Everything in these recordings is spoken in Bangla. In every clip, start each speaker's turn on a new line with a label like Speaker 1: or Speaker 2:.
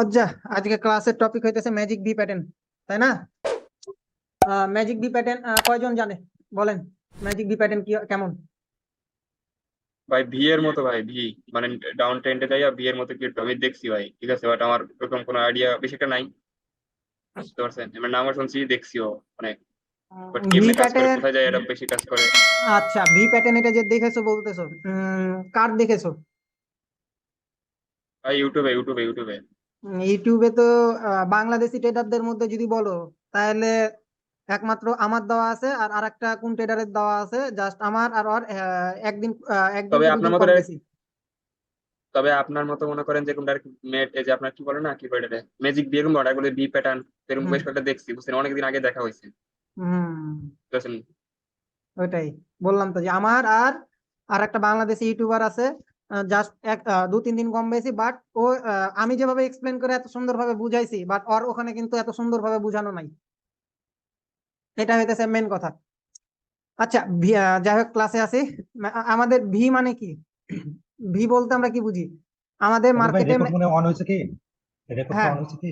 Speaker 1: আচ্ছা আজকে ক্লাসের টপিক হইতেছে ম্যাজিক ভি প্যাটার্ন তাই না? ম্যাজিক বি প্যাটার্ন কয়জন জানে? বলেন ম্যাজিক ভি প্যাটার্ন কি কেমন?
Speaker 2: ভাই ভি এর মতো ভাই ভি মানে ডাউন ট্রেন্ডে যাই ভি এর মতো কি আমি দেখছি ভাই ঠিক আছে? বাট আমার এরকম কোনো আইডিয়া বেশি একটা নাই। বুঝতে পারছেন? এবার নাম শুনছি দেখছিও মানে বাট
Speaker 1: ভি
Speaker 2: কেমনে কাজ করে কোথায় যায় এটা বেশি কাজ করে?
Speaker 1: আচ্ছা ভি প্যাটার্ন এটা যে দেখেছ বলতেছো কার দেখেছ?
Speaker 2: ভাই ইউটিউবে ইউটিউবে ইউটিউবে
Speaker 1: ইউটিউবে তো বাংলাদেশি ট্রেডারদের মধ্যে যদি বলো তাহলে একমাত্র আমার দেওয়া আছে আর আরেকটা কোন ট্রেডারের দেওয়া আছে? জাস্ট আমার আর ওর একদিন একদিন
Speaker 2: তবে আপনার মতো। তবে আপনার মতো মনে করেন যে কোনটা মেট এই যে আপনার কি বলে না কি বলে এটা? ম্যাজিক এরকম অর্ডার করে ভি প্যাটার্ন এরকম বেশ কয়েকটা দেখছি বুঝছেন? অনেকদিন আগে দেখা হয়েছে।
Speaker 1: হুম। ওইটাই। বললাম তো যে আমার আর আর একটা বাংলাদেশি ইউটিউবার আছে জাস্ট এক দু তিন দিন কম বেশি বাট ও আমি যেভাবে এক্সপ্লেন করে এত সুন্দরভাবে বুঝাইছি বাট ওর ওখানে কিন্তু এত সুন্দরভাবে বুঝানো নাই। এটা হইতেছে মেন কথা। আচ্ছা যাই হোক ক্লাসে আসি। আমাদের ভি মানে কি? ভি বলতে আমরা কি বুঝি? আমাদের মার্কেটে
Speaker 3: মনে অন হয়েছে কি? রেকর্ড
Speaker 1: হ্যাঁ।
Speaker 3: অন হয়েছে কি?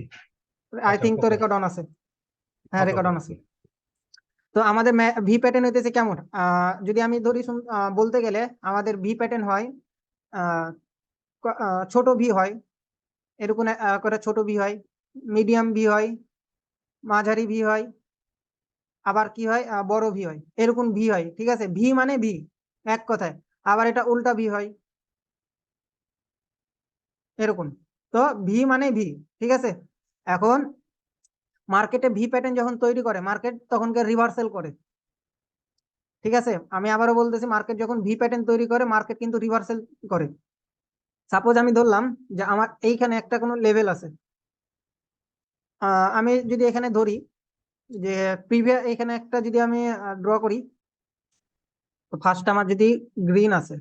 Speaker 1: আই
Speaker 3: আচ্ছা,
Speaker 1: থিঙ্ক তো রেকর্ড অন আছে। হ্যাঁ রেকর্ড অন আছে। তো আমাদের ভি প্যাটার্ন হইতেছে কেমন? যদি আমি ধরি বলতে গেলে আমাদের ভি প্যাটার্ন হয় ছোট ভি হয়। এরকম করে ছোট ভি হয়, মিডিয়াম ভি হয়, মাঝারি ভি হয়, আবার কি হয় বড় ভি হয়। এরকম ভি হয়, ঠিক আছে? ভি মানে ভি, এক কথায়। আবার এটা উল্টা ভি হয়। এরকম। তো ভি মানে ভি, ঠিক আছে? এখন মার্কেটে ভি প্যাটার্ন যখন তৈরি করে, মার্কেট তখনকে রিভার্সাল করে। ঠিক আছে? আমি আবারও বলতেছি মার্কেট যখন ভি প্যাটার্ন তৈরি করে মার্কেট কিন্তু রিভার্সাল করে। সাপোজ আমি ধরলাম যে আমার এইখানে একটা কোনো লেভেল আছে। আমি যদি এখানে ধরি যে প্রিভিয়া এখানে একটা যদি আমি ড্র করি তো ফার্স্ট আমার যদি গ্রিন আছে।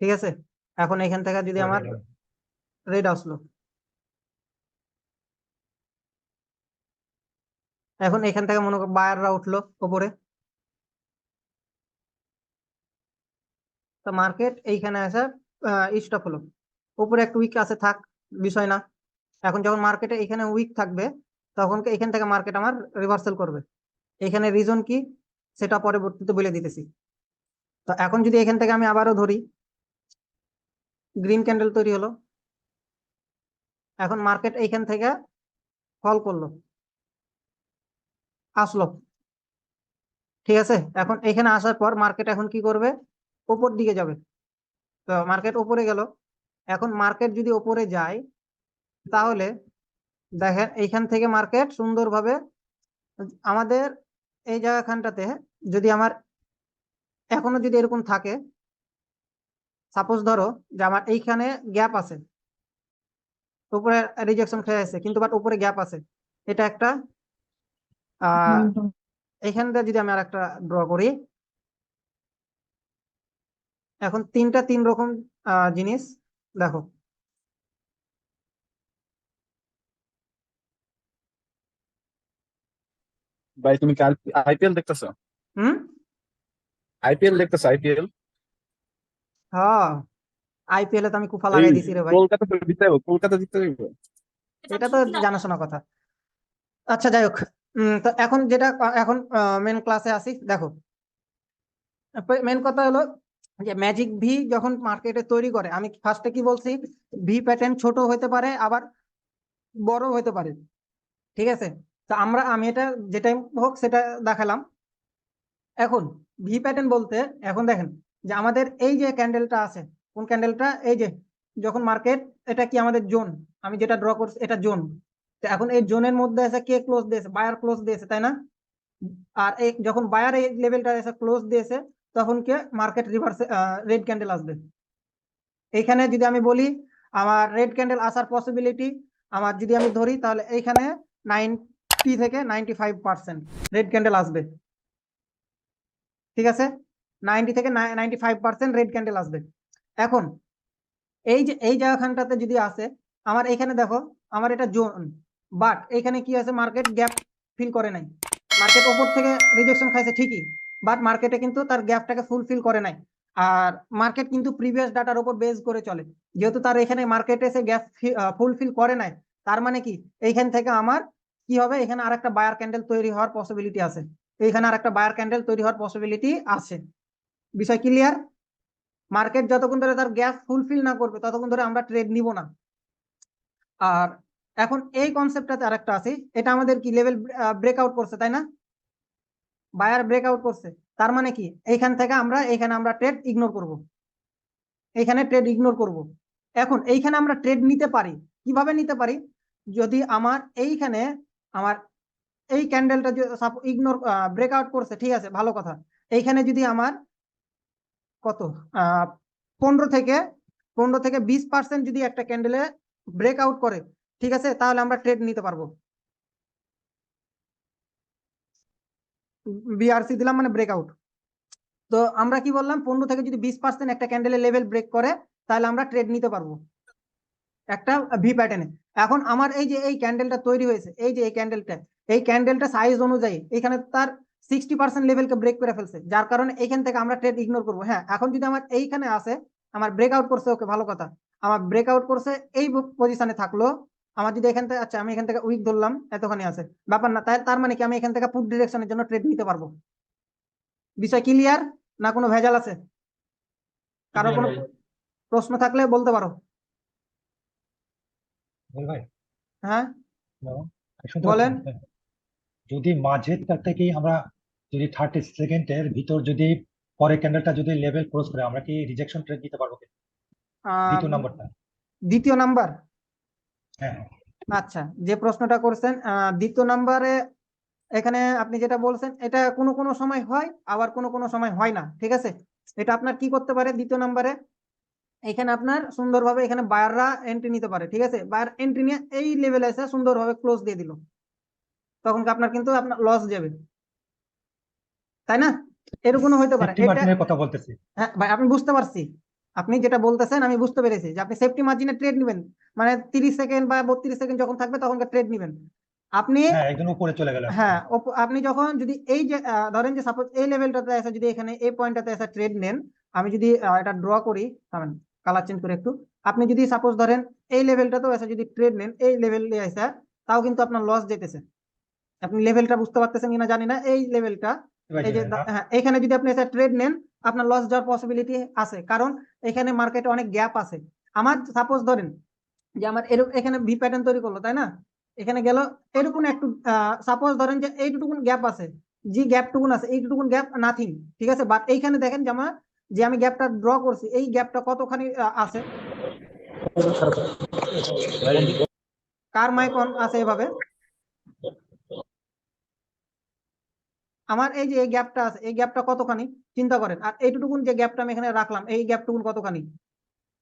Speaker 1: ঠিক আছে? এখন এখান থেকে যদি আমার রেড আসলো। এখন এখান থেকে মনে বায়াররা উঠল উপরে তো মার্কেট এইখানে এসে স্টপ হলো। উপরে একটু উইক আছে, থাক, বিষয় না। এখন যখন মার্কেটে এখানে উইক থাকবে, তখন এখান থেকে মার্কেট আমার রিভার্সাল করবে। এখানে রিজন কি? সেটা পরবর্তীতে বলে দিতেছি। তো এখন যদি এখান থেকে আমি আবারও ধরি গ্রিন ক্যান্ডেল তৈরি হলো। এখন মার্কেট এইখান থেকে ফল করল। আসলো। ঠিক আছে? এখন এখানে আসার পর মার্কেট এখন কি করবে? উপর দিকে যাবে। তো মার্কেট উপরে গেল। এখন মার্কেট যদি উপরে যায়, তাহলে দেখেন এইখান থেকে মার্কেট সুন্দরভাবে আমাদের এই জায়গাখানটাতে যদি আমার এখনও যদি এরকম থাকে সাপোজ ধরো যে আমার এইখানে গ্যাপ আছে। উপরে রিজেকশন খেয়ে আছে, কিন্তু বাট উপরে গ্যাপ আছে। এটা একটা আহ এইখানটা যদি আমি আর একটা ড্র করি। এখন তিনটা তিন রকম আহ, জিনিস দেখো।
Speaker 4: ভাই তুমি আইপিএল দেখতেছো?
Speaker 1: হুম?
Speaker 4: আইপিএল দেখতেছো আইপিএল
Speaker 1: হ্যাঁ আইপিএল এ তো আমি কুফা লাগাই দিছি রে ভাই।
Speaker 4: কলকাতা তো জিতে কলকাতা জিতে
Speaker 1: এটা তো জানাশোনা কথা। আচ্ছা যাই হোক। তো এখন যেটা, এখন মেন ক্লাসে আসি, দেখো। মেন কথা হলো যে ম্যাজিক ভি যখন মার্কেটে তৈরি করে, আমি ফার্স্টে কি বলছি? ভি প্যাটার্ন ছোট হতে পারে, আবার বড় হতে পারে। ঠিক আছে? তো আমরা, আমি এটা যেটাই হোক সেটা দেখালাম। এখন ভি প্যাটার্ন বলতে, এখন দেখেন যে আমাদের এই যে ক্যান্ডেলটা আছে, কোন ক্যান্ডেলটা এই যে যখন মার্কেট এটা কি আমাদের জোন আমি যেটা ড্র করছি, এটা জোন এখন এই জোনের মধ্যে এসে কে ক্লোজ দিয়েছে? বায়ার ক্লোজ দিয়েছে, তাই না? আর এই যখন বায়ার এই লেভেলটা এসে ক্লোজ দিয়েছে, তখন কে? মার্কেট রিভার্স রেড ক্যান্ডেল আসবে। এইখানে যদি আমি বলি, আমার রেড ক্যান্ডেল আসার পসিবিলিটি আমার যদি আমি ধরি, তাহলে এইখানে নাইনটি থেকে ninety five percent red candle আসবে। ঠিক আছে? নাইনটি থেকে ninety five percent red candle আসবে। এখন, এই যে, এই জায়গাখানটাতে যদি আসে, আমার এইখানে দেখো, আমার এটা জোন। বাট এখানে কি আছে? মার্কেট গ্যাপ ফিল করে নাই। মার্কেট ওপর থেকে রিজেকশন খাইছে ঠিকই বাট মার্কেটে কিন্তু তার গ্যাপটাকে ফুলফিল করে নাই। আর মার্কেট কিন্তু প্রিভিয়াস ডাটার উপর বেস করে চলে। যেহেতু তার এখানে মার্কেটে এসে গ্যাপ ফুলফিল করে নাই, তার মানে কি? এইখান থেকে আমার কি হবে? এখানে আর একটা বায়ার ক্যান্ডেল তৈরি হওয়ার পসিবিলিটি আছে। এইখানে আর একটা বায়ার ক্যান্ডেল তৈরি হওয়ার পসিবিলিটি আছে। বিষয় ক্লিয়ার মার্কেট যতক্ষণ ধরে তার গ্যাপ ফুলফিল না করবে, ততক্ষণ ধরে আমরা ট্রেড নিব না। আর এখন এই কনসেপ্টটাতে আরেকটা আছে। এটা আমাদের কি লেভেল ব্রেকআউট করছে, তাই না? বায়ার ব্রেকআউট করছে। তার মানে কি? এইখান থেকে আমরা, এইখানে আমরা ট্রেড ইগনোর করব। এইখানে ট্রেড ইগনোর করব। এখন এইখানে আমরা ট্রেড নিতে পারি। কীভাবে নিতে পারি? যদি আমার এইখানে, আমার এই ক্যান্ডেলটা ইগনোর ব্রেকআউট করছে, ঠিক আছে, ভালো কথা। এইখানে যদি আমার কত? পনেরো থেকে পনেরো থেকে বিশ পার্সেন্ট যদি একটা ক্যান্ডেলে ব্রেকআউট করে ঠিক আছে? তাহলে আমরা ট্রেড নিতে পারব। বিআরসি দিলাম মানে ব্রেকআউট তো আমরা কি বললাম? পনেরো থেকে যদি বিশ পার্সেন্ট একটা ক্যান্ডেলের লেভেল ব্রেক করে, তাহলে আমরা ট্রেড নিতে পারব। একটা ভি প্যাটার্নে এখন আমার এই যে এই ক্যান্ডেলটা তৈরি হয়েছে, এই যে এই ক্যান্ডেলটা এই ক্যান্ডেলটা সাইজ অনুযায়ী এখানে তার সিক্সটি পার্সেন্ট লেভেলকে ব্রেক করে ফেলছে, যার কারণে এইখান থেকে আমরা ট্রেড ইগনোর করব। হ্যাঁ এখন যদি আমার এইখানে আসে, আমার ব্রেকআউট করছে, ওকে ভালো কথা। আমার ব্রেকআউট করছে, এই পজিশনে থাকল আমার যদি এখান থেকে আচ্ছা আমি এখান থেকে উইক ধরলাম এতখানি আছে। ব্যাপার না তাই তার মানে কি আমি এখান থেকে পুট ডিরেকশনের জন্য ট্রেড নিতে পারব? বিষয় ক্লিয়ার না কোনো ভেজাল আছে? কারও কোনো প্রশ্ন থাকলে বলতে পারো। হ্যাঁ? বলেন।
Speaker 3: পাচ্ছেন? যদি মাঝেরটা থেকেই আমরা যদি থার্টি সেকেন্ডের ভিতর যদি পরে ক্যান্ডেলটা যদি লেভেল ক্রস করে আমরা কি রিজেকশন ট্রেড দিতে পারব দ্বিতীয় নাম্বারটা
Speaker 1: দ্বিতীয় নাম্বার
Speaker 3: হ্যাঁ
Speaker 1: আচ্ছা যে প্রশ্নটা করছেন দ্বিতীয় নাম্বারে এখানে আপনি যেটা বলছেন এটা কোনো কোনো সময় হয় আবার কোনো কোনো সময় হয় না ঠিক আছে? এটা আপনার কি করতে পারে দ্বিতীয় নাম্বারে? এখানে আপনার সুন্দরভাবে এখানে বায়াররা এন্ট্রি নিতে পারে ঠিক আছে? বায়ার এন্ট্রি নিয়ে এই লেভেলে এসে সুন্দরভাবে ক্লোজ দিয়ে দিল। তখন কি আপনার কিন্তু আপনার লস যাবে। তাই না? এরকমও হইতে পারে।
Speaker 3: কথা বলতেছি।
Speaker 1: হ্যাঁ ভাই আমি বুঝতে পারছি। আপনি যেটা বলতেছেন আমি বুঝতে পেরেছি যে আপনি সেফটি মার্জিনে ট্রেড নেবেন। মানে তিরিশ সেকেন্ড বা বত্রিশ সেকেন্ড যখন থাকবে তখন ট্রেড নেবেন। আপনি
Speaker 3: হ্যাঁ একদম উপরে চলে গেল
Speaker 1: হ্যাঁ আপনি যখন যদি এই যে ধরেন যে সাপোজ এই লেভেলটাতে এসে যদি এখানে এই পয়েন্টটাতে এসে ট্রেড নেন আমি যদি এটা ড্র করি কালার চেঞ্জ করে একটু আপনি যদি সাপোজ ধরেন এই লেভেলটাতেও এসে যদি ট্রেড নেন এই লেভেলে এসে তাও কিন্তু আপনার লস যেতেছে। আপনি লেভেলটা বুঝতে পারতেছেন কিনা জানি না এই লেভেলটা এই যে হ্যাঁ এখানে যদি আপনি এসে ট্রেড নেন আপনার লস যাওয়ার পসিবিলিটি আছে কারণ এখানে মার্কেটে অনেক গ্যাপ আছে। আমার সাপোজ ধরেন যে আমার এরকম এখানে ভি প্যাটার্ন তৈরি করল, তাই না? এখানে গেল, এরকম একটু সাপোজ ধরেন যে এইটুকুন গ্যাপ আছে, যে গ্যাপটুকুন আছে, এইটুকুন গ্যাপ নাথিং ঠিক আছে? বাট এইখানে দেখেন যে আমার, যে আমি গ্যাপটা ড্র করছি, এই গ্যাপটা কতখানি আছে? কার মাইক অন আছে এভাবে? আমার এই যে এই গ্যাপটা আছে, এই গ্যাপটা কতখানি? চিন্তা করেন। আর এইটুকুন যে গ্যাপটা আমি এখানে রাখলাম, এই গ্যাপটুকুন কতখানি?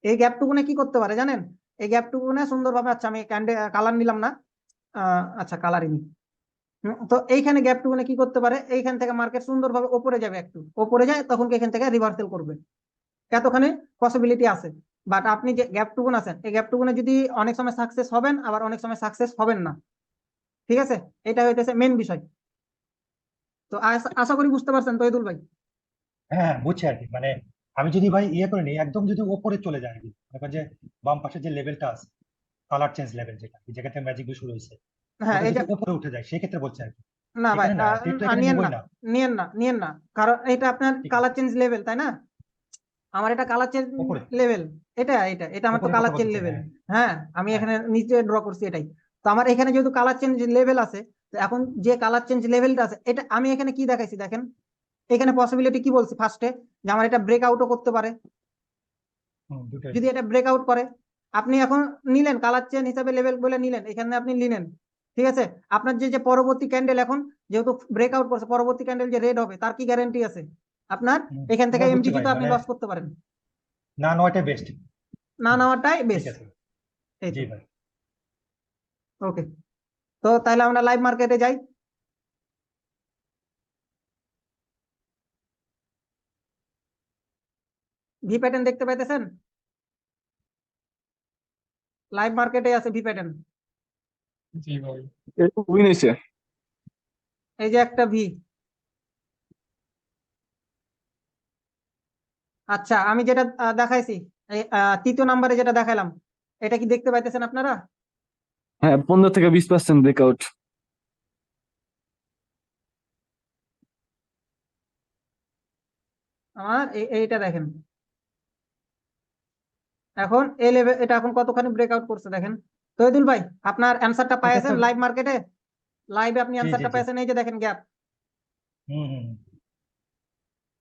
Speaker 1: এই গ্যাপটুকুনে কি করতে পারে জানেন? এই গ্যাপটুকুনে সুন্দরভাবে আচ্ছা আমি ক্যান্ডে কালার নিলাম না। আচ্ছা কালারই নি। তো এইখানে গ্যাপটুকুনে কি করতে পারে? এইখান থেকে মার্কেট সুন্দরভাবে ওপরে যাবে একটু। ওপরে যায়, তখন এখান থেকে রিভার্সাল করবে? এতখানি পসিবিলিটি আছে। বাট আপনি যে গ্যাপটুকুন আছেন, এই গ্যাপটুকুনে যদি অনেক সময় সাকসেস হবেন, আবার অনেক সময় সাকসেস হবেন না। ঠিক আছে? এটা হইতেছে মেন বিষয়। তো আশা- করি বুঝতে পারছেন তৈদুল ভাই?
Speaker 3: হ্যাঁ বুঝছি আর কি। মানে আমি যদি ভাই ইয়ে করে নিই একদম যদি উপরে চলে যায় মনে যে বাম পাশে যে লেভেলটা আছে কালার চেঞ্জ লেভেল যেটা এই জায়গাতে ম্যাজিক শুরু হয়েছে।
Speaker 1: হ্যাঁ এই
Speaker 3: উপরে উঠে যায় সেই ক্ষেত্রে বলছি আর কি।
Speaker 1: না ভাই
Speaker 3: এখানে
Speaker 1: নিয়েন না নিয়েন না নিয়েন না। কারণ এটা আপনার কালার চেঞ্জ লেভেল তাই না? আমার এটা কালার চেঞ্জ লেভেল এটা এটা এটা আমার তো কালার চেঞ্জ লেভেল
Speaker 3: হ্যাঁ।
Speaker 1: হ্যাঁ আমি
Speaker 3: হ্যাঁ।
Speaker 1: এখানে নিচে ড্র করছি এটাই। তো আমার এখানে যেহেতু কালার চেঞ্জ লেভেল আছে তো এখন যে কালার চেঞ্জ লেভেলটা আছে এটা আমি এখানে কি দেখাইছি দেখেন? এখানে পসিবিলিটি কি বলছি? ফার্স্টে যে আমার এটা ব্রেক আউটও করতে পারে। যদি এটা ব্রেক আউট করে আপনি এখন নিলেন কালার চেন হিসাবে লেভেল বলে নিলেন এখানে আপনি নিলেন ঠিক আছে? আপনার যে যে পরবর্তী ক্যান্ডেল এখন যেহেতু ব্রেক আউট করছে পরবর্তী ক্যান্ডেল যে রেড হবে তার কি গ্যারান্টি আছে? আপনার এখান থেকে এমটিজি তো আপনি
Speaker 3: মানে
Speaker 1: লস করতে পারেন।
Speaker 3: না নেওয়াটাই বেস্ট
Speaker 1: না নেওয়াটাই
Speaker 3: ঠিক
Speaker 1: বেস্ট এই
Speaker 3: জি ভাই।
Speaker 1: ওকে তো তাহলে আমরা লাইভ মার্কেটে যাই। ভি প্যাটার্ন দেখতে পাইতেছেন? লাইভ মার্কেটে আছে ভি প্যাটার্ন
Speaker 2: জি ভাই।
Speaker 4: উইন হয়েছে
Speaker 1: এই যে একটা ভি আচ্ছা আমি যেটা দেখাইছি তৃতীয় নাম্বারে যেটা দেখালাম এটা কি দেখতে পাইতেছেন আপনারা?
Speaker 5: হ্যাঁ পনেরো থেকে বিশ পার্সেন্ট ব্রেকআউট
Speaker 1: আমার এই- এইটা দেখেন। এখন এই লেভেল এটা এখন কতখানি ব্রেকআউট করছে দেখেন? তৈদুল ভাই আপনার অ্যান্সারটা পাইছেন লাইভ মার্কেটে লাইভে আপনি অ্যান্সারটা। পাইছেন এই যে দেখেন গ্যাপ
Speaker 3: হুম হুম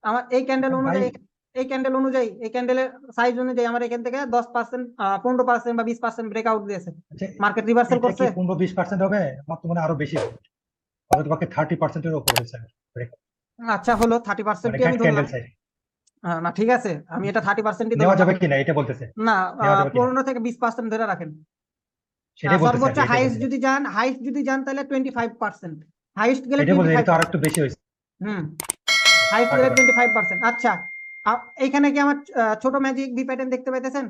Speaker 1: আমার এই ক্যান্ডেল অনুযায়ী এই ক্যান্ডেল অনুযায়ী এই ক্যান্ডেলের সাইজ অনুযায়ী আমার এখান থেকে দশ পার্সেন্ট পনেরো পার্সেন্ট বা বিশ পার্সেন্ট ব্রেকআউট দিয়েছে।
Speaker 3: আচ্ছা
Speaker 1: মার্কেট রিভার্সাল করছে
Speaker 3: কি পনেরো বিশ পার্সেন্ট হবে? আমার তো মনে আরও বেশি হবে। থার্টি পার্সেন্টের উপর হয়েছে।
Speaker 1: আচ্ছা হলো থার্টি
Speaker 3: মানে
Speaker 1: পার্সেন্টই আমি ধরলাম। না ঠিক আছে। আমি এটা থার্টি পার্সেন্টই
Speaker 3: নেওয়া যাবে কিনা এটা বলতেছে।
Speaker 1: না? পনেরো থেকে বিশ পার্সেন্ট ধরে রাখেন। সর্বোচ্চ হাইস্ট যদি যান হাইস্ট যদি যান তাহলে টোয়েন্টি ফাইভ পার্সেন্ট হাইস্ট গেলে
Speaker 3: আর একটু বেশি হয়েছে।
Speaker 1: হুম। হাইস্ট গেলে টোয়েন্টি ফাইভ পার্সেন্ট আচ্ছা এইখানে কি আমার ছোট ম্যাজিক ভি প্যাটার্ন দেখতে পাইতেছেন?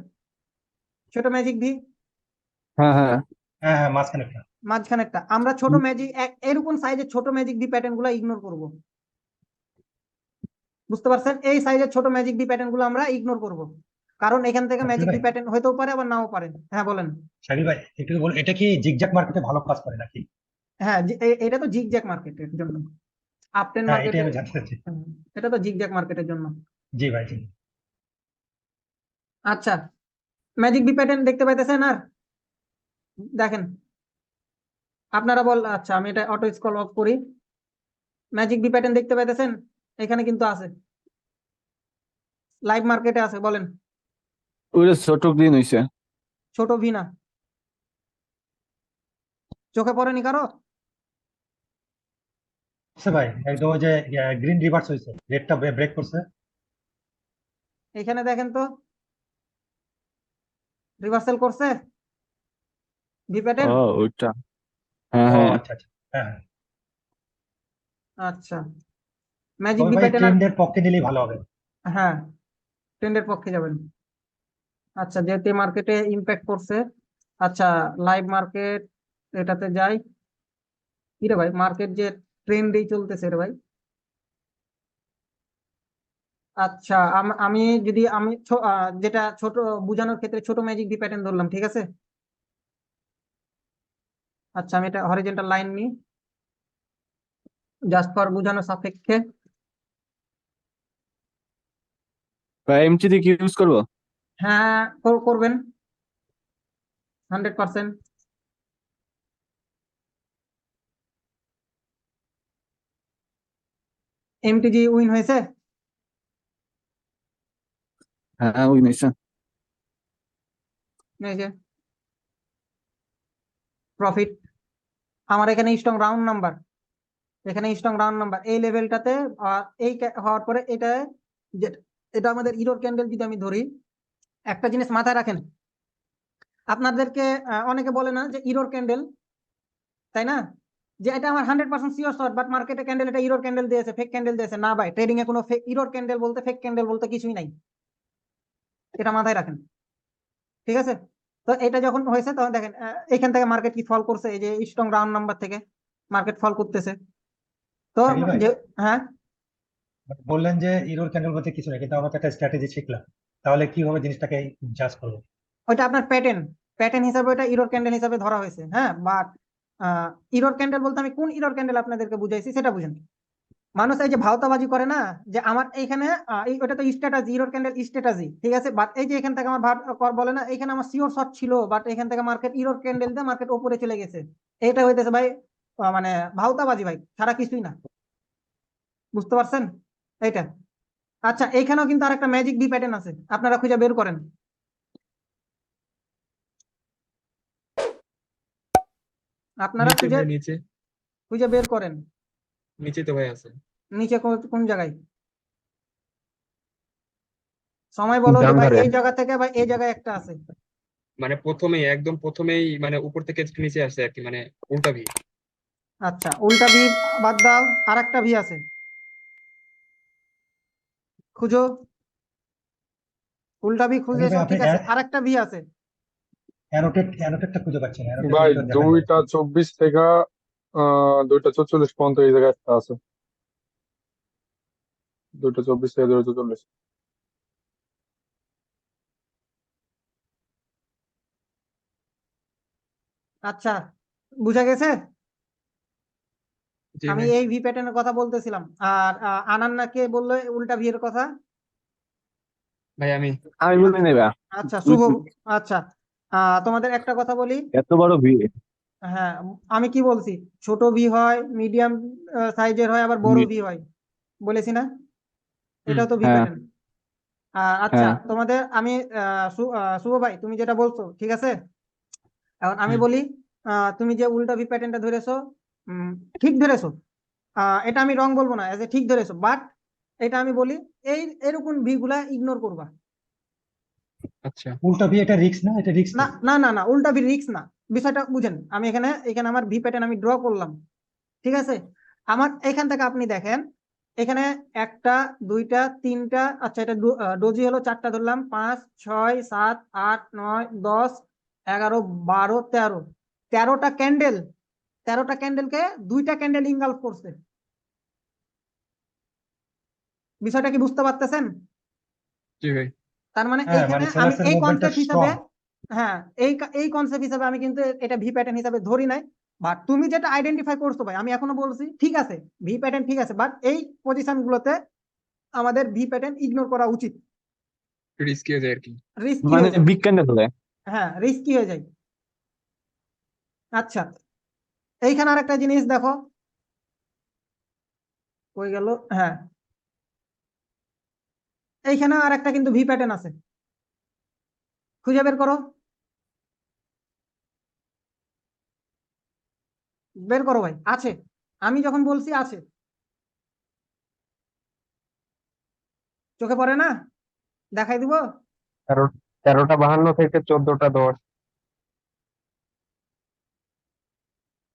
Speaker 1: ছোট ম্যাজিক ভি
Speaker 5: হ্যাঁ হ্যাঁ।
Speaker 3: হ্যাঁ হ্যাঁ মাঝখানে একটা।
Speaker 1: মাঝখানেরটা। আমরা ছোট ম্যাজিক এরকম সাইজের ছোট ম্যাজিক ভি প্যাটার্নগুলো ইগনোর করব। বুঝতে পারছেন? এই সাইজের ছোট ম্যাজিক ভি প্যাটার্নগুলো আমরা ইগনোর করব। কারণ এখান থেকে ম্যাজিক
Speaker 3: ভাই।
Speaker 1: প্যাটার্ন হইতেও পারে আবার নাও পারে। হ্যাঁ বলেন।
Speaker 3: শাকিল ভাই একটু বল এটা কি জিগজ্যাগ মার্কেটে ভালো কাজ করে নাকি?
Speaker 1: হ্যাঁ এটা তো জিগজ্যাক মার্কেটের জন্য। আপটেন
Speaker 3: হ্যাঁ
Speaker 1: মার্কেট
Speaker 3: আমি জানতে চাচ্ছি।
Speaker 1: এটা তো জিগজ্যাক মার্কেটের জন্য।
Speaker 3: জি ভাই জি।
Speaker 1: আচ্ছা ম্যাজিক বি প্যাটার্ন দেখতে পাইতেছেন আর? দেখেন। আপনারা বল আচ্ছা আমি এটা অটো স্ক্রল অফ করি। ম্যাজিক বি প্যাটার্ন দেখতে পাইতেছেন? এখানে কিন্তু আছে। লাইভ মার্কেটে আছে বলেন।
Speaker 5: ওইটা ছোট দিন হইছে।
Speaker 1: ছোট ভি না চোখে পড়েনি কারও?
Speaker 3: আচ্ছা ভাই একদম ওই যে গ্রিন রিভার্স হয়েছে রেডটা ব্রেক করছে।
Speaker 1: এখানে দেখেন তো। রিভার্সাল করছে? ভি প্যাটার্ন
Speaker 5: ও ওইটা। হ্যাঁ হ্যাঁ।
Speaker 3: আচ্ছা আচ্ছা। হ্যাঁ হ্যাঁ।
Speaker 1: আচ্ছা। ম্যাজিক
Speaker 3: ট্রেন্ডের পক্ষে নিলেই ভালো হবে।
Speaker 1: হ্যাঁ ট্রেন্ডের পক্ষে যাবেন। আচ্ছা যেহেতু মার্কেটে ইম্প্যাক্ট করছে আচ্ছা লাইভ মার্কেট এটাতে যাই। কি রে ভাই মার্কেট যে ট্রেন্ডেই চলতেছে রে ভাই। আচ্ছা আম- যদি আমি যেটা ছোট বোঝানোর ক্ষেত্রে ছোট ম্যাজিক ভি প্যাটার্ন ধরলাম ঠিক আছে? আচ্ছা আমি এটা হরিজন্টাল লাইন নিই। জাস্ট ফর বোঝানোর সাপেক্ষে।
Speaker 5: ভাই এমটিডি কি ইউজ করব?
Speaker 1: হ্যাঁ করবেন। হান্ড্রেড পার্সেন্ট এমটিজি উইন হয়েছে?
Speaker 5: হ্যাঁ নিছে
Speaker 1: এই প্রফিট আমার এখানে স্ট্রং রাউন্ড নাম্বার এখানে স্ট্রং রাউন্ড নাম্বার এই লেভেলটাতে এই হওয়ার পরে এটা এটা আমাদের ইরোর ক্যান্ডেল যদি আমি ধরি একটা জিনিস মাথায় রাখেন। আপনাদেরকে অনেকে বলে না যে ইরোর ক্যান্ডেল তাই না? যে এটা আমার hundred percent sure short but মার্কেটে ক্যান্ডেল এটা ইরোর ক্যান্ডেল দিয়েছে ফেক ক্যান্ডেল দিয়েছে না ভাই ট্রেডিং এ কোনো ফেক ইরোর ক্যান্ডেল বলতে ফেক ক্যান্ডেল বলতে কিছুই নাই। এটা মাথায় রাখেন। ঠিক আছে? তো এটা যখন হয়েছে তখন দেখেন এখান থেকে মার্কেট কি ফল করছে এই যে স্ট্রং রাউন্ড নাম্বার থেকে মার্কেট ফল করতেছে। তো হ্যাঁ?
Speaker 3: বললেন যে ইরোর ক্যান্ডেল বলতে কিছু নেই, কিন্তু আমরা একটা স্ট্র্যাটেজি শিখলাম। তাহলে কীভাবে জিনিসটাকে জাজ করব?
Speaker 1: ওইটা আপনার প্যাটার্ন প্যাটার্ন হিসাবে ওটা ইরোর ক্যান্ডেল হিসাবে ধরা হয়েছে হ্যাঁ? বাট ইরোর ক্যান্ডেল বলতে আমি কোন ইরোর ক্যান্ডেল আপনাদেরকে বুঝাইছি সেটা বুঝেন। মানুষ এই যে ভাওতাবাজি করে না, যে আমার এইখানে এই ওটা তো স্ট্র্যাটাজি ইরোর ক্যান্ডেল স্ট্র্যাটাজি ঠিক আছে? বাট এই যে এখান থেকে আমার ভাট কর বলে না এখানে আমার সিওর শর্ট ছিল বাট এখান থেকে মার্কেট ইরোর ক্যান্ডেল দিয়ে মার্কেট উপরে চলে গেছে। এটা হইতেছে ভাই মানে ভাওতাবাজি ভাই সারা কিছুই না। বুঝতে পারছেন? এইটা। আচ্ছা এইখানেও কিন্তু আরেকটা ম্যাজিক বি প্যাটার্ন আছে। আপনারা খুঁজে বের করেন। আপনারা খুঁজে
Speaker 2: নিচে।
Speaker 1: খুঁজে বের করেন।
Speaker 2: নিচে তো ভাই আছে।
Speaker 1: নিচে কোন জায়গায়? সময় বলো যে ভাই এই জায়গা থেকে ভাই এই জায়গায় একটা আছে।
Speaker 2: মানে প্রথমেই একদম প্রথমেই মানে উপর থেকে নিচে আসে আর কি মানে উল্টা ভি
Speaker 1: আচ্ছা উল্টা ভি বাদ দাও আর একটা ভি আছে। খুঁজো। উল্টা ভি
Speaker 3: খুঁজে
Speaker 1: ঠিক আছে। আরেকটা ভি আছে।
Speaker 3: অ্যারোটেট অ্যারোটেটটা খুঁজে পাচ্ছেন
Speaker 6: ভাই দুইটা চব্বিশ থেকে দুইটা চল্লিশ পর্যন্ত এই জায়গায় একটা আছে। দুইটা চব্বিশ থেকে দুইটা চল্লিশ
Speaker 1: আচ্ছা বুঝা গেছে? আমি এই ভি প্যাটার্নের কথা বলতেছিলাম। আর আনান্না কে বলল উল্টা ভি এর কথা?
Speaker 2: ভাই আমি।
Speaker 5: আমি বলি নেবা
Speaker 1: আচ্ছা শুভ আচ্ছা তোমাদের একটা কথা বলি।
Speaker 5: এত বড় ভিড়
Speaker 1: হ্যাঁ আমি কি বলছি? ছোট ভি হয় মিডিয়াম সাইজের হয় আবার বড় ভি হয়। বলেছি না? এটাও তো ভি। প্যাটার্ন আচ্ছা
Speaker 5: হ্যাঁ।
Speaker 1: তোমাদের আমি আহ, শুভ ভাই তুমি যেটা বলছো ঠিক আছে? এখন আমি বলি তুমি যে উল্টা ভি প্যাটার্নটা ধরেছো ঠিক ধরেছো। আহ, এটা আমি রং বলব না এজ এ ঠিক ধরেছো বাট এটা আমি বলি এই এরকম ভি গুলা ইগনোর করবা।
Speaker 2: আচ্ছা।
Speaker 3: উল্টা ভি এটা রিস্ক না? এটা রিস্ক
Speaker 1: না না? না না উল্টা ভি রিক্স না। বিষয়টা বুঝেন আমি এখানে এখানে আমার ভি প্যাটার্ন আমি ড্র করলাম ঠিক আছে? আমার এখান থেকে আপনি দেখেন এখানে একটা দুইটা তিনটা আচ্ছা এটা ডো- ডোজি হলো চারটা ধরলাম পাঁচ ছয় সাত আট নয় দশ এগারো বারো তেরো। তেরোটা ক্যান্ডেল তেরোটা ক্যান্ডেলকে দুইটা ক্যান্ডেল ইনগালফ করছে। বিষয়টা কি বুঝতে পারতেছেন? তার মানে
Speaker 3: হ্যাঁ,
Speaker 1: এইখানে
Speaker 3: মানে
Speaker 1: আমি এই কনসেপ্ট হিসাবে হ্যাঁ এই এই কনসেপ্ট হিসাবে আমি কিন্তু এটা ভি প্যাটার্ন হিসাবে ধরি নাই। বাট তুমি যেটা আইডেন্টিফাই করছ ভাই আমি এখনও বলছি ঠিক আছে ভি প্যাটার্ন ঠিক আছে বাট এই পজিশন গুলোতে আমাদের ভি প্যাটার্ন ইগনোর করা উচিত।
Speaker 2: রিস্কি হয়ে যায় আর কি।
Speaker 1: রিস্কি
Speaker 5: মানে
Speaker 1: হয়ে যায়। হ্যাঁ রিস্কি হয়ে যায়। আচ্ছা এইখানে আরেকটা জিনিস দেখো। কই গেল? হ্যাঁ। এইখানে আর একটা কিন্তু ভি প্যাটার্ন আছে। খুঁজে বের করো। বের করো ভাই, আছে। আমি যখন বলছি, আছে। চোখে পড়ে না? দেখাই দিব?
Speaker 6: তেরো তেরোটা বাহান্ন থেকে চোদ্দটা দশ।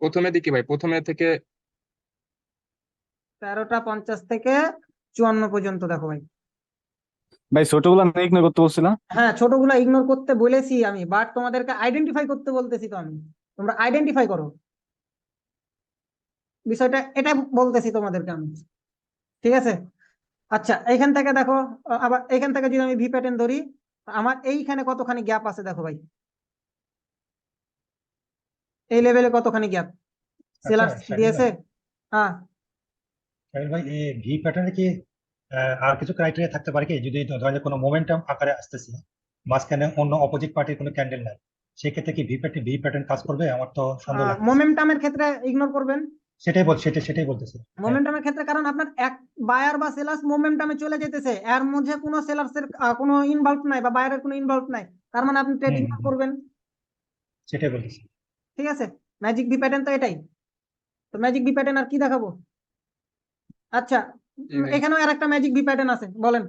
Speaker 2: প্রথমে দিকে ভাই প্রথমে থেকে
Speaker 1: তেরোটা পঞ্চাশ থেকে চুয়ান্ন পর্যন্ত দেখো ভাই।
Speaker 5: ভাই ছোটগুলা না ইগনোর করতে বলছিলাম
Speaker 1: হ্যাঁ ছোটগুলা ইগনোর করতে বলেছি আমি বাট তোমাদেরকে আইডেন্টিফাই করতে বলতেছি তো আমি। তোমরা আইডেন্টিফাই করো। বিষয়টা এটা বলতেছি তোমাদেরকে আমি। ঠিক আছে? আচ্ছা এইখান থেকে দেখো আবার এইখান থেকে যদি আমি ভি প্যাটার্ন ধরি আমার এইখানে কতখানি গ্যাপ আছে দেখো ভাই? এই লেভেলে কতখানি গ্যাপ সেলার দিয়েছে? হ্যাঁ।
Speaker 3: ভাই এই ভি প্যাটার্নে কি আর কিছু ক্রাইটেরিয়া থাকতে পারে কি? যদি ধরেন কোনো মোমেন্টাম আকারে আসতেছে মাঝখানে অন্য অপোজিট পার্টির কোনো ক্যান্ডেল নাই সেক্ষেত্রে কি ভি প্যাটার্ন ভি প্যাটার্ন কাজ করবে? আমার তো সন্দেহ
Speaker 1: মোমেন্টামের ক্ষেত্রে ইগনোর করবেন?
Speaker 3: সেটাই বল সেটাই সেটাই বলতেছি।
Speaker 1: মোমেন্টামের ক্ষেত্রে কারণ আপনার এক বায়ার বা সেলার্স মোমেন্টামে চলে যেতেছে এর মধ্যে কোনো সেলার্সের কোনো ইনভলভ নাই বা বায়ারের কোনো ইনভলভ নাই তার মানে আপনি ট্রেডিং
Speaker 3: হুম।
Speaker 1: করবেন।
Speaker 3: সেটাই বলতেছি।
Speaker 1: ঠিক আছে? ম্যাজিক বি প্যাটার্ন তো এটাই। তো ম্যাজিক বি প্যাটার্ন আর কি দেখাবো? আচ্ছা
Speaker 2: ভাই।
Speaker 1: এখানেও আর একটা ম্যাজিক বি প্যাটার্ন আছে বলেন।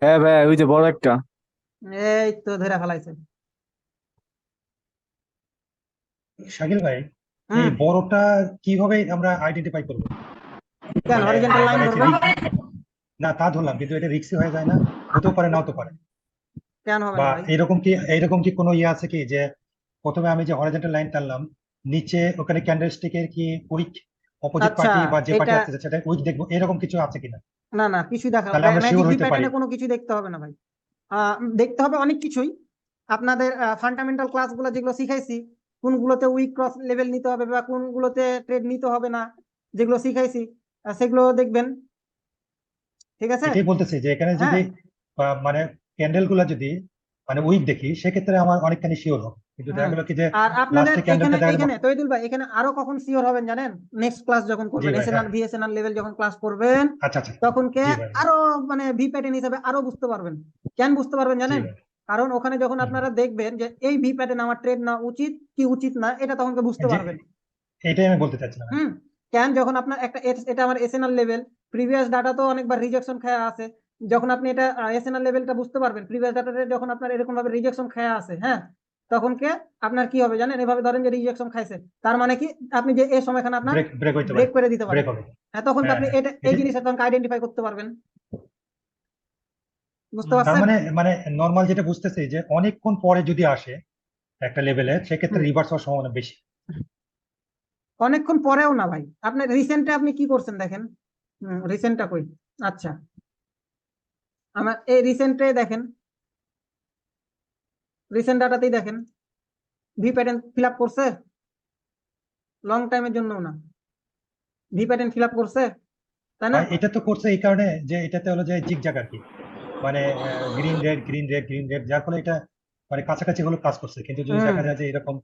Speaker 5: হ্যাঁ ভাই ওই যে বড় একটা।
Speaker 1: এই তো ধরে ফেলাইছে
Speaker 3: শাকিল ভাই এই বড়টা কীভাবে আমরা আইডেন্টিফাই করব?
Speaker 1: কেন
Speaker 3: মানে,
Speaker 1: হরিজন্টাল লাইন
Speaker 3: মানে
Speaker 1: ধরবেন?
Speaker 3: না তা ধরলাম কিন্তু এটা রিক্সি হয়ে যায় না। হতেও পারে নাও তো পারে।
Speaker 1: কেন হবে না ভাই?
Speaker 3: এরকম কি এরকম কি কোনো ইয়ে আছে কি যে প্রথমে আমি যে হরিজন্টাল লাইন টানলাম নিচে ওখানে ক্যান্ডেলস্টিকের কি উইক অপোজিট পার্টি বা যে পার্টি আছে সেটা উইক দেখব এরকম কিছু আছে কিনা?
Speaker 1: না না কিছু দেখা
Speaker 3: আমরা
Speaker 1: ম্যাজিক প্যাটার্নে কোনো কিছু দেখতে হবে না ভাই। দেখতে হবে অনেক কিছুই। আপনাদের ফান্ডামেন্টাল ক্লাসগুলো যেগুলো শিখাইছি কোনগুলোতে উইক ক্রস লেভেল নিতে হবে বা কোনগুলোতে ট্রেড নিতে হবে না যেগুলো শিখাইছি সেগুলো দেখবেন। ঠিক আছে?
Speaker 3: এটাই বলতেছি যে এখানে যদি মানে ক্যান্ডেলগুলা যদি মানে উইক দেখি সেক্ষেত্রে আমার অনেকখানি শিওর হবে। কিন্তু দেখা গেল কি যে
Speaker 1: আর আপনাদের এখানে এখানে তৈদুল ভাই এখানে আরও কখন সিওর হবেন জানেন? নেক্সট ক্লাস যখন করবেন এসএনআর
Speaker 3: হ্যাঁ।
Speaker 1: ভিএসএনআর লেভেল যখন ক্লাস করবেন
Speaker 3: আচ্ছা আচ্ছা।
Speaker 1: তখন কে আরও মানে ভি প্যাটার্ন হিসাবে আরও বুঝতে পারবেন। কেন বুঝতে পারবেন জানেন? কারণ ওখানে যখন আপনারা দেখবেন যে এই ভি প্যাটার্ন আমার ট্রেড না উচিত কি উচিত না এটা তখন কে বুঝতে পারবেন।
Speaker 3: এটাই আমি বলতে চাচ্ছিলাম।
Speaker 1: হুম। কেন যখন আপনার একটা এটা আমার এসএনআর লেভেল প্রিভিয়াস ডাটা তো অনেকবার রিজেকশন খায়া আছে। যখন আপনি এটা এসএনআর লেভেলটা বুঝতে পারবেন প্রিভিয়াস ডাটাতে যখন আপনার এরকম ভাবে রিজেকশন খায়া আছে হ্যাঁ? তখন কে আপনার কি হবে জানেন? এভাবে ধরেন যে রিজেকশন খাইছে তার মানে কি? আপনি যে এই সময়খানে আপনার
Speaker 3: ব্রেক
Speaker 1: করে দিতে
Speaker 3: হবে।
Speaker 1: হ্যাঁ তখন আপনি
Speaker 3: হ্যাঁ,
Speaker 1: এটা এই জিনিসটা তখন আইডেন্টিফাই করতে পারবেন। বুঝতে পারছেন?
Speaker 3: মানে মানে নর্মাল যেটা বুঝতেছি যে অনেকক্ষণ পরে যদি আসে একটা লেভেলে সেক্ষেত্রে। রিভার্স হওয়ার সম্ভাবনা বেশি।
Speaker 1: অনেকক্ষণ পরেও না ভাই। আপনি রিসেন্টে আপনি কি করছেন দেখেন? রিসেন্টটা কই? আচ্ছা। আমার এই রিসেন্টে দেখেন রিসেন্ট ডাটাতেই দেখেন ভি প্যাটার্ন ফিল আপ করছে লং টাইমের জন্য না। ভি প্যাটার্ন ফিল আপ করছে তাই না?
Speaker 3: এটা তো করছে এই কারণে যে এটাতে হলো যে জিগজ্যাগ আর কি। মানে green red green red green red যার ফলে এটা মানে কাছাকাছি হলো কাজ করছে। কিন্তু যদি দেখা যায় যে এরকম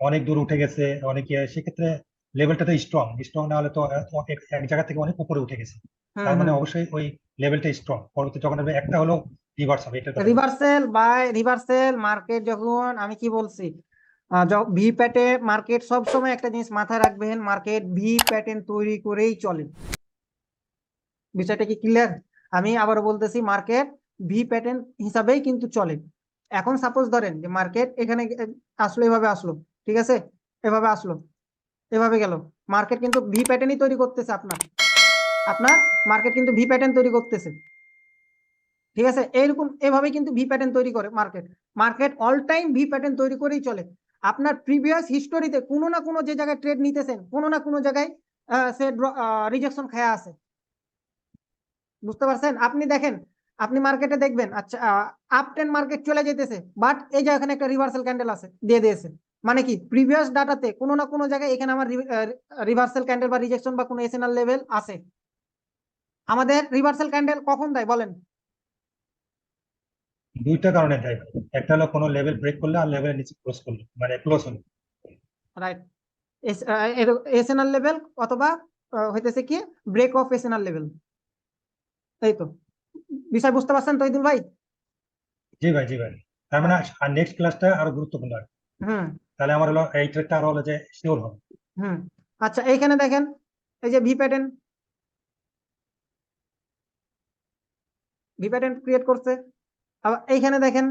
Speaker 3: অনেক দূর উঠে গেছে অনেক ইয়ে সেক্ষেত্রে লেভেলটা তো স্ট্রং স্ট্রং না হলে তো এক জায়গা থেকে অনেক উপরে উঠে গেছে। তার মানে অবশ্যই ওই লেভেলটা স্ট্রং পরবর্তী যখন হবে একটা হলো রিভার্স হবে এটা
Speaker 1: রিভার্সেল বাই রিভার্সেল মার্কেট যখন আমি কি বলছি? ভি প্যাটে মার্কেট সব সময় একটা জিনিস মাথায় রাখবেন মার্কেট ভি প্যাটার্ন তৈরি করেই চলে। বিষয়টা কি ক্লিয়ার আমি আবার বলতেছি মার্কেট ভি প্যাটার্ন হিসাবেই কিন্তু চলে। এখন সাপোজ ধরেন যে মার্কেট এখানে আসলো এভাবে আসলো ঠিক আছে? এভাবে আসলো। এভাবে গেল। মার্কেট কিন্তু ভি প্যাটার্নই তৈরি করতেছে আপনার। আপনার মার্কেট কিন্তু ভি প্যাটার্ন তৈরি করতেছে। ঠিক আছে? এইরকম এভাবে কিন্তু ভি প্যাটার্ন তৈরি করে market market all time V pattern তৈরি করেই চলে। আপনার প্রিভিয়াস হিস্টোরিতে কোনো না কোনো যে জায়গায় ট্রেড নিতেছেন, কোনো না কোনো জায়গায় সে রিজেকশন খায়া আছে। বুঝতে পারছেন? আপনি দেখেন, আপনি মার্কেটে দেখবেন আচ্ছা আপ টেন মার্কেট চলে যেতেছে বাট এই যে এখানে একটা রিভার্সাল ক্যান্ডেল আছে, দিয়ে দিয়েছে। মানে কি প্রিভিয়াস ডাটাতে কোনো না কোনো জায়গায় এখানে আমার রিভার্সাল ক্যান্ডেল বা রিজেকশন বা কোনো এসএনএল লেভেল আছে। আমাদের রিভার্সাল ক্যান্ডেল কখন দেয় বলেন?
Speaker 3: দুইটা কারণে দেয়। একটা হলো কোনো লেভেল ব্রেক করলে আর লেভেলের নিচে ক্লোজ করলে মানে ক্লোজ হলে।
Speaker 1: রাইট এসএনএল লেভেল অথবা হইতেছে কি ব্রেক অফ এসএনএল লেভেল তাই তো? বিষয় বুঝতে পারছেন তৈদুল ভাই?
Speaker 3: জি ভাই জি ভাই। তার মানে আর নেক্সট ক্লাসটা আরও গুরুত্বপূর্ণ।
Speaker 1: হুম।
Speaker 3: তাহলে আমার হলো এই ট্রেডটা আরও হলো যে শিওর হবে।
Speaker 1: হুম আচ্ছা এইখানে দেখেন এই যে V pattern V pattern create করছে। আবার এইখানে দেখেন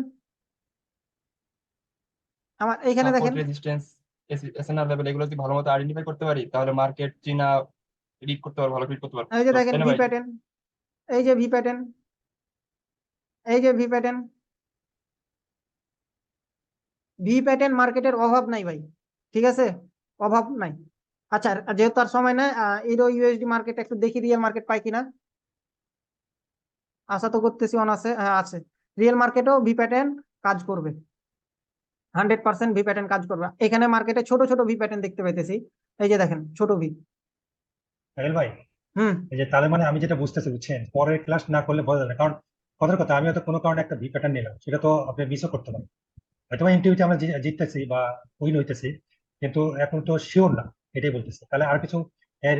Speaker 1: আমার এইখানে দেখেন।
Speaker 7: রেজিস্ট্যান্স এসএনআর লেভেল এগুলো যদি ভালো মতো আইডেন্টিফাই করতে পারি তাহলে মার্কেট চীনা রিড করতে পারব ভালো রিড করতে পারব।
Speaker 1: এই যে দেখেন ভি? প্যাটার্ন এই যে ভি প্যাটার্ন এই যে ভি প্যাটার্ন ভি প্যাটার্ন মার্কেটের অভাব নাই ভাই ঠিক আছে? অভাব নাই। আচ্ছা যেহেতু আর সময় নাই ইউরো ইউএসডি মার্কেট একটু দেখি রিয়েল মার্কেট পাই কিনা। আশা তো করতেছি অন আছে হ্যাঁ আছে। রিয়েল মার্কেটও ভি প্যাটার্ন কাজ করবে। হান্ড্রেড পার্সেন্ট ভি প্যাটার্ন কাজ করবে। এখানে মার্কেটে ছোট ছোট ভি প্যাটার্ন দেখতে পাইতেছি। এই যে দেখেন ছোট ভি
Speaker 3: ভাই?
Speaker 1: হুম।
Speaker 3: এই যে তাহলে মানে আমি যেটা বুঝতেছি বুঝছেন? পরের ক্লাস না করলে বোঝা যাবে কারণ কথার কথা আমি হয়তো কোনো কারণে একটা ভি প্যাটার্ন নিলাম সেটা তো আপনি মিসও করতে পারেন। হয়তো ইন্টারভিউতে আমরা জিততেছি বা উইন হইতেছি কিন্তু এখন তো শিওর না এটাই বলতেছি। তাহলে আর কিছু এর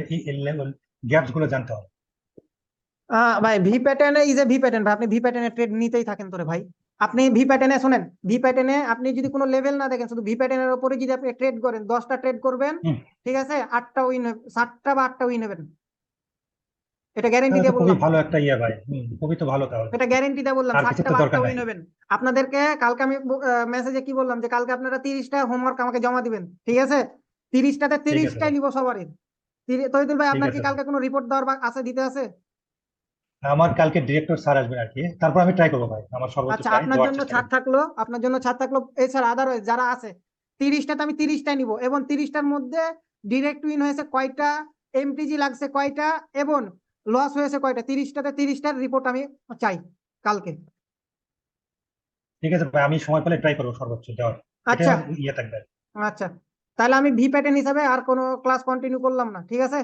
Speaker 3: গ্যাপসগুলো জানতে হবে।
Speaker 1: ভাই ভি প্যাটার্নে ইজ এ ভি প্যাটার্ন ভাই আপনি ভি প্যাটার্নে ট্রেড নিতেই থাকেন তোরে ভাই। আপনি ভি প্যাটার্নে শুনেন ভি প্যাটার্নে আপনি যদি কোনো লেভেল না দেখেন শুধু ভি প্যাটার্নের উপরে যদি আপনি ট্রেড করেন দশটা ট্রেড করবেন ঠিক আছে? আটটা উইন সাতটা বা আটটা উইন হবেন। এটা গ্যারেন্টি দিয়ে
Speaker 3: খুবই
Speaker 1: বললাম।
Speaker 3: ভালো একটা ইয়ে ভাই। খুবই তো ভালো তাহলে।
Speaker 1: এটা গ্যারেন্টি দিয়ে বললাম। উইন হবেন আপনাদেরকে কালকে আমি মেসেজে কি বললাম যে কালকে আপনারা তিরিশটা হোমওয়ার্ক আমাকে জমা দিবেন ঠিক আছে? তিরিশটাতে
Speaker 3: আছে
Speaker 1: তিরিশটাই
Speaker 3: ভাই।
Speaker 1: নিব সবারই। তৈদুল ভাই আপনার কি কালকে কোনো রিপোর্ট দেওয়ার আছে দিতে আছে?
Speaker 3: আমার কালকে ডিরেক্টর স্যার আসবেন আর কি। তারপর আমি ট্রাই করব ভাই। আমার সর্বোচ্চ
Speaker 1: আচ্ছা আপনার জন্য ছাড় থাকল আপনার জন্য ছাড় থাকল এছাড়া আদারওয়াইজ যারা আছে তিরিশটাতে আমি তিরিশটাই নিব এবং তিরিশটার মধ্যে ডিরেক্ট উইন হয়েছে কয়টা? এমটিজি লাগছে কয়টা? এবং লস হয়েছে কয়টা? তিরিশটাতে তিরিশটার রিপোর্ট আমি চাই কালকে।
Speaker 3: ঠিক আছে ভাই আমি সময় পেলে ট্রাই করব সর্বোচ্চ দেওয়ার।
Speaker 1: আচ্ছা।
Speaker 3: ইয়ে থাকবে।
Speaker 1: আচ্ছা। তাহলে আমি ভি প্যাটার্ন হিসাবে আর কোনো ক্লাস কন্টিনিউ করলাম না ঠিক আছে?